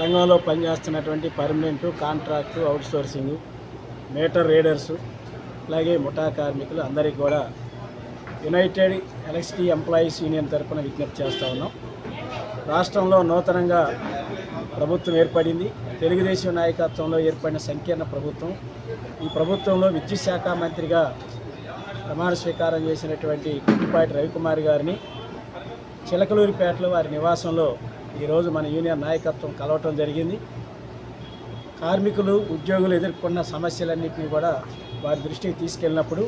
రంగంలో పనిచేస్తున్నటువంటి permanent contract outsourcing meter readers అలాగే ముఠా కార్మికులు అందరికీ కూడా యునైటెడ్ ఎలక్ట్రిసిటీ ఎంప్లాయీస్ యూనియన్ తరపున విజ్ఞప్తి చేస్తూ ఉన్నాం. రాష్ట్రంలో నూతనంగా ప్రభుత్వం ఏర్పడింది. తెలుగుదేశం నాయకత్వంలో ఏర్పడిన సంకీర్ణ ప్రభుత్వం. ఈ ప్రభుత్వంలో విద్యుత్ శాఖ మంత్రిగా ప్రమాణ స్వీకారం చేసినటువంటి గుట్టిపాటి రవికుమార్ గారిని చిలకలూరిపేటలో వారి నివాసంలో ఈరోజు మన యూనియన్ నాయకత్వం కలవటం జరిగింది. కార్మికులు ఉద్యోగులు ఎదుర్కొన్న సమస్యలన్నింటినీ కూడా వారి దృష్టికి తీసుకెళ్ళినప్పుడు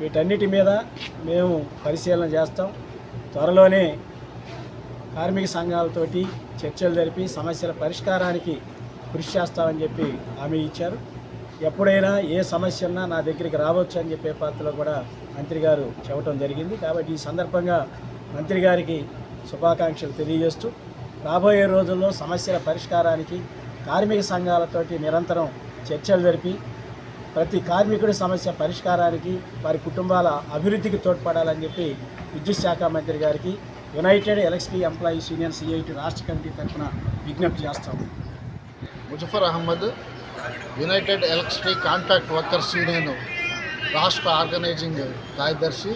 వీటన్నిటి మీద మేము పరిశీలన చేస్తాం. త్వరలోనే కార్మిక సంఘాలతోటి చర్చలు జరిపి సమస్యల పరిష్కారానికి కృషి చేస్తామని చెప్పి హామీ ఇచ్చారు. ఎప్పుడైనా ఏ సమస్య ఉన్నా నా దగ్గరికి రావచ్చు అని చెప్పే పాత్రలో కూడా మంత్రి గారు చెప్పడం జరిగింది. కాబట్టి ఈ సందర్భంగా మంత్రి గారికి శుభాకాంక్షలు తెలియజేస్తూ రాబోయే రోజుల్లో సమస్యల పరిష్కారానికి కార్మిక సంఘాలతోటి నిరంతరం చర్చలు జరిపి ప్రతి కార్మికుడి సమస్య పరిష్కారానికి వారి కుటుంబాల అభివృద్ధికి తోడ్పడాలని చెప్పి విద్యుత్ శాఖ మంత్రి గారికి united electricity employees union CIT రాష్ట్ర కమిటీ తరఫున విజ్ఞప్తి చేస్తాము. Muzaffar Ahmed united electricity contract workers union రాష్ట్ర ఆర్గనైజింగ్ కార్యదర్శి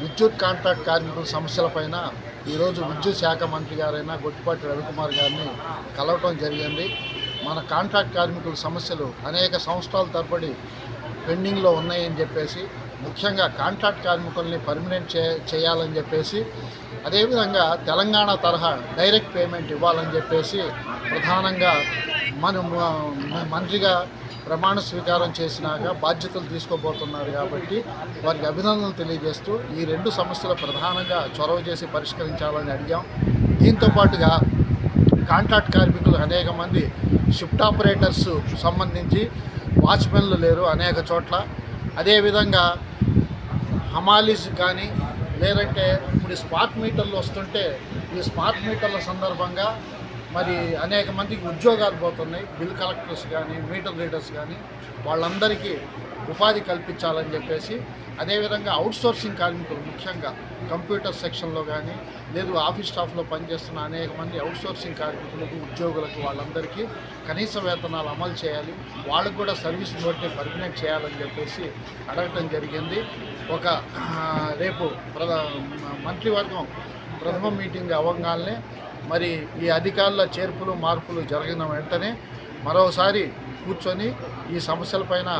విద్యుత్ కాంట్రాక్ట్ కార్మికుల సమస్యలపైన ఈరోజు విద్యుత్ శాఖ మంత్రి గారైన గొట్టిపాటి రవికుమార్ గారిని కలవటం జరిగింది. మన కాంట్రాక్ట్ కార్మికుల సమస్యలు అనేక సంవత్సరాల తరబడి పెండింగ్లో ఉన్నాయని చెప్పేసి ముఖ్యంగా కాంట్రాక్ట్ కార్మికుల్ని పర్మనెంట్ చే చేయాలని చెప్పేసి అదేవిధంగా తెలంగాణ తరహా డైరెక్ట్ పేమెంట్ ఇవ్వాలని చెప్పేసి ప్రధానంగా మనం మంత్రిగా ప్రమాణ స్వీకారం చేసినాక బాధ్యతలు తీసుకోబోతున్నారు కాబట్టి వారికి అభినందనలు తెలియజేస్తూ ఈ రెండు సమస్యలు ప్రధానంగా చొరవ చేసి పరిష్కరించాలని అడిగాం. దీంతో పాటుగా కాంట్రాక్ట్ కార్మికులు అనేక మంది షిఫ్ట్ ఆపరేటర్స్ సంబంధించి వాచ్మెన్లు లేరు అనేక చోట్ల. అదేవిధంగా హమాలీస్ కానీ లేదంటే ఇప్పుడు స్మార్ట్ మీటర్లు వస్తుంటే ఈ స్మార్ట్ మీటర్ల సందర్భంగా మరి అనేక మందికి ఉద్యోగాలు పోతున్నాయి. బిల్ కలెక్టర్స్ కానీ మీటర్ రీడర్స్ కానీ వాళ్ళందరికీ ఉపాధి కల్పించాలని చెప్పేసి అదేవిధంగా అవుట్సోర్సింగ్ కార్మికులు ముఖ్యంగా కంప్యూటర్ సెక్షన్లో కానీ లేదు ఆఫీస్ స్టాఫ్లో పనిచేస్తున్న అనేక మంది అవుట్సోర్సింగ్ కార్మికులకు ఉద్యోగులకు వాళ్ళందరికీ కనీస వేతనాలు అమలు చేయాలి. వాళ్ళకు కూడా సర్వీస్ బట్టి పర్మినెంట్ చేయాలని చెప్పేసి అడగటం జరిగింది. ఒక రేపు ప్రధా మంత్రివర్గం ప్రథమ మీటింగ్ అవ్వగానే మరి ఈ అధికారుల చేర్పులు మార్పులు జరిగిన వెంటనే మరోసారి కూర్చొని ఈ సమస్యలపైన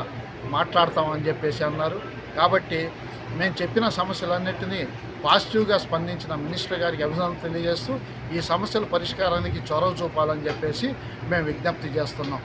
మాట్లాడతామని చెప్పేసి అన్నారు. కాబట్టి మేము చెప్పిన సమస్యలన్నింటినీ పాజిటివ్గా స్పందించిన మినిస్టర్ గారికి అభినందనలు తెలియజేస్తూ ఈ సమస్యల పరిష్కారానికి చొరవ చూపాలని చెప్పేసి మేము విజ్ఞప్తి చేస్తున్నాం.